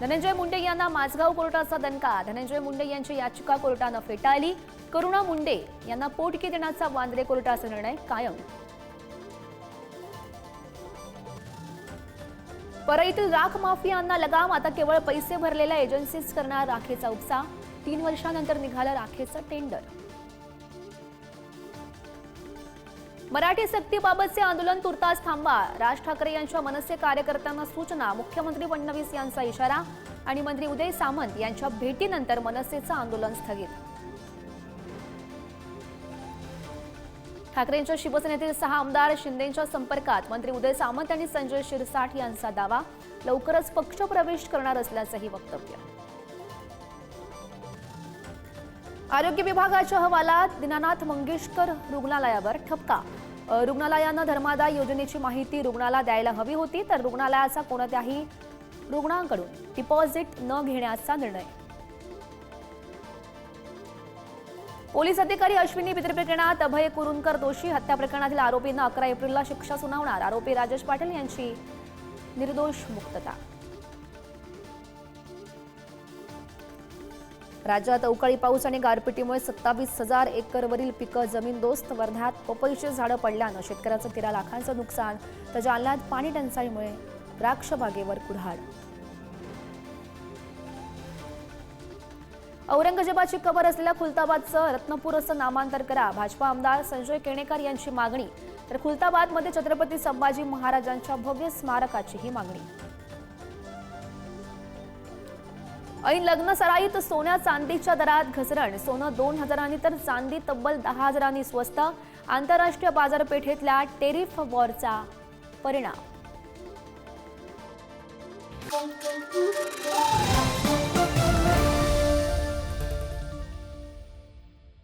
धनंजय मुंडे यांना माझगाव कोर्टाचा दणका. धनंजय मुंडे यांची याचिका कोर्टानं फेटाळली. करुणा मुंडे यांना पोटकी देण्याचा वांद्रे कोर्टाचा निर्णय कायम. परळीतील राख माफियांना लगाम. आता केवळ पैसे भरलेल्या एजन्सीज करणार राखेचा उपसा. तीन वर्षानंतर निघालं राखेचं टेंडर मराठी सक्तीबाबतचे आंदोलन तुर्तास थांबा राज ठाकरे यांच्या मनसे कार्यकर्त्यांना सूचना मुख्यमंत्री फडणवीस यांचा इशारा आणि मंत्री उदय सामंत यांच्या भेटीनंतर मनसेचं आंदोलन स्थगित. ठाकरेंच्या शिवसेनेतील सहा आमदार शिंदेच्या संपर्कात मंत्री उदय सामंत आणि संजय शिरसाठ यांचा दावा. लवकरच पक्षप्रवेश करणार असल्याचंही वक्तव्य. आरोग्य विभागाच्या अहवालात दीनानाथ मंगेशकर रुग्णालयावर ठपका. रुग्णालयानं धर्मादाय योजनेची माहिती रुग्णाला द्यायला हवी होती तर रुग्णालयाचा कोणत्याही रुग्णांकडून डिपॉझिट न घेण्याचा निर्णय. पोलीस अधिकारी अश्विनी पित्र प्रकरणात अभय कुरुंकर दोषी. हत्या प्रकरणातील आरोपींना अकरा एप्रिलला शिक्षा सुनावणार. आरोपी राजेश पाटील यांची निर्दोष मुक्तता. राज्यात अवकाळी पाऊस आणि गारपिटीमुळे सत्तावीस हजार एकरवरील पिकं जमीनदोस्त वर्ध्यात पपईचे झाडं पडल्यानं शेतकऱ्याचं तेरा लाखांचं नुकसान. तर जालन्यात पाणी टंचाईमुळे द्राक्ष बागेवर कुऱ्हाड. औरंगजेबाची कबर असलेल्या खुलताबादचं रत्नपूर असं नामांतर करा. भाजपा आमदार संजय केणेकर यांची मागणी. तर खुलताबादमध्ये छत्रपती संभाजी महाराजांच्या भव्य स्मारकाची ही मागणी. ऐन लग्न सराईत सोन्या चांदीच्या दरात घसरण. सोनं दोन हजारांनी तर चांदी तब्बल दहा हजारांनी स्वस्त. आंतरराष्ट्रीय बाजारपेठेतल्या टेरिफ वॉरचा परिणाम.